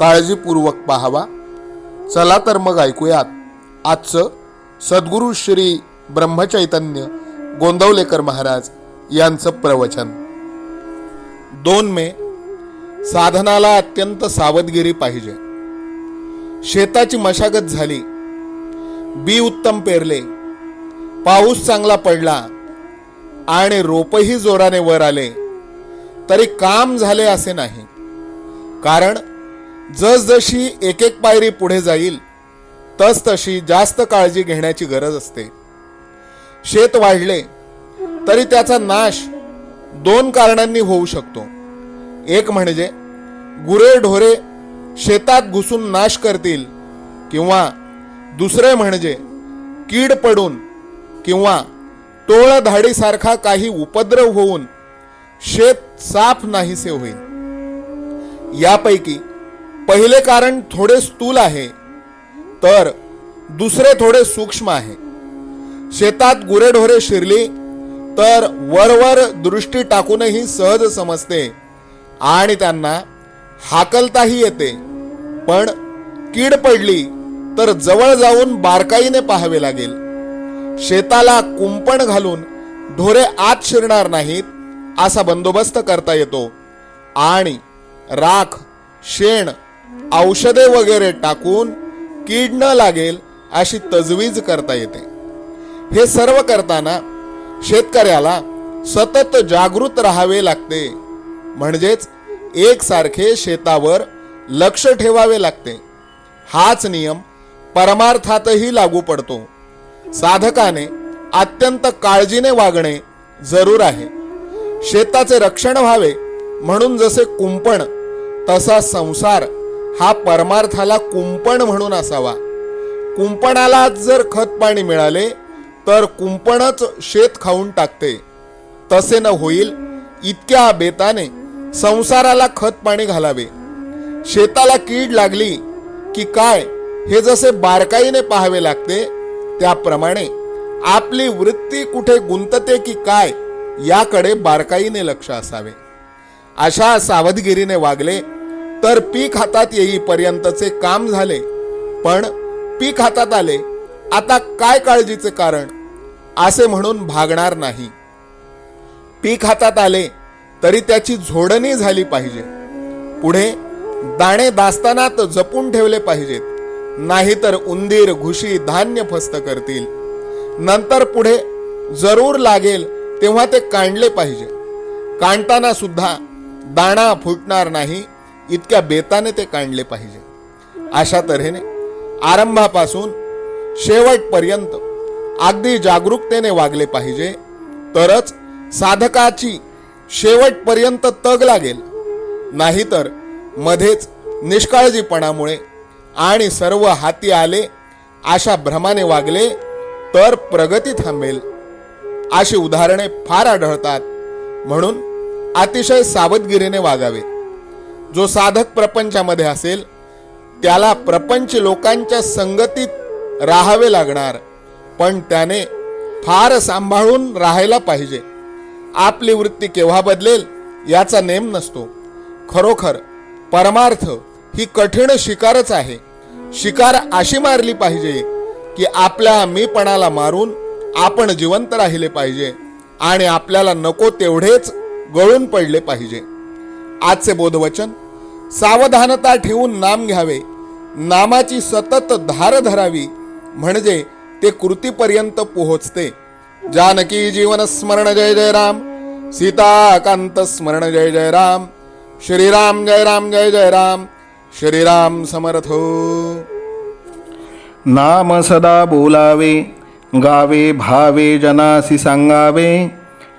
काळजीपूर्वक पाहावा. चला तर मग ऐकूयात. आजचं सद्गुरू श्री ब्रह्मचैतन्य गोंदवलेकर महाराज यांचं प्रवचन. दोन मे साधनाला अत्यंत सावधगिरी पाहिजे. शेताची मशागत झाली. बी उत्तम पेरले. पाऊस चांगला पडला. आणि रोपही जोराने वर आले. तरी काम झाले असे नाही. कारण जसजशी एक एक पायरी पुढे जाईल तसतशी जास्त काळजी घेण्याची गरज असते. शेत वाढले तरी त्याचा नाश दोन कारणांनी होऊ शकतो. एक म्हणजे गुरे ढोरे शेतात घुसून नाश करतील किंवा दुसरे म्हणजे कीड पडून किंवा टोळधाडीसारखा काही उपद्रव होऊन शेत साफ नाहीसे होईल. यापैकी पहिले कारण थोडे स्थूल आहे तर दुसरे थोडे सूक्ष्म आहे. शेतात गुरेढोरे शिरली तर वरवर दृष्टी टाकूनही सहज समजते आणि त्यांना हाकलताही येते. पण कीड पडली तर जवळ जाऊन बारकाईने पाहावे लागेल. शेताला कुंपण घालून ढोरे आत शिरणार नाहीत असा बंदोबस्त करता येतो. आणि राख शेण औषधे वगैरे टाकून कीड न लागेल अशी तजवीज करता येते. हे सर्व करताना शेतकऱ्याला सतत जागृत राहावे लागते. म्हणजेच एकसारखे शेतावर लक्ष ठेवावे लागते. हाच नियम परमार्थातही लागू पडतो. साधकाने अत्यंत काळजीने वागणे जरूर आहे. शेताचे रक्षण व्हावे म्हणून जसे कुंपण तसा संसार हा परमार्थाला कुंपण म्हणून असावा. कुंपणाला जर खत पाणी मिळाले तर कुंपणच शेत खाऊन टाकते. तसे न होईल इतक्या बेताने संसाराला खत पाणी घालावे. शेताला कीड लागली की काय हे जसे बारकाईने पाहावे लागते त्याप्रमाणे आपली वृत्ती कुठे गुंतते की काय याकडे बारकाईने लक्ष असावे. अशा सावधगिरीने वागले तर पीक हातात येईपर्यंतचे काम झाले. पण पीक हातात आले. आता काय काळजीचे कारण? असे म्हणून भागणार नाही. पीक हातात आले तरी त्याची झोडणी झाली पाहिजे. पुढे दाणे दास्तानात जपून ठेवले पाहिजेत. नाहीतर उंदीर घुशी धान्य फस्त करतील. नंतर पुढे जरूर लागेल तेव्हा ते काढले पाहिजे. काढताना सुद्धा दाणा फुटणार नाही. इतक्या बेताने ते काढले पाहिजे. अशा तऱ्हेने आरंभापासून शेवटपर्यंत अगदी जागरूकतेने वागले पाहिजे. तरच साधकाची शेवटपर्यंत तग लागेल. नाहीतर मध्येच निष्काळजीपणामुळे आणि सर्व हाती आले अशा भ्रमाने वागले तर प्रगती थांबेल. अशी उदाहरणे फार आढळतात. म्हणून अतिशय सावधगिरीने वागावे जो साधक प्रपंचामध्ये असेल त्याला प्रपंच लोकांच्या संगतीत राहावे लागणार. पण त्याने फार सांभाळून राहायला पाहिजे. आपली वृत्ती केव्हा बदलेल याचा नेम नसतो. खरोखर परमार्थ ही कठीण शिकारच आहे. शिकार अशी मारली पाहिजे की आपल्या मीपणाला मारून आपण जिवंत राहिले पाहिजे आणि आपल्याला नको तेवढेच गळून पडले पाहिजे. आजचे बोधवचन सावधानता ठेवून नाम घ्यावे. नामाची सतत धार धरावी. म्हणजे ते कृतीपर्यंत पोहोचते. जानकी जीवन स्मरण जय जय राम. सीताकांत स्मरण जय जय राम. श्रीराम जय राम जय जय राम. श्रीराम समर्थो. नाम सदा बोलावे गावे भावे जनासी सांगावे.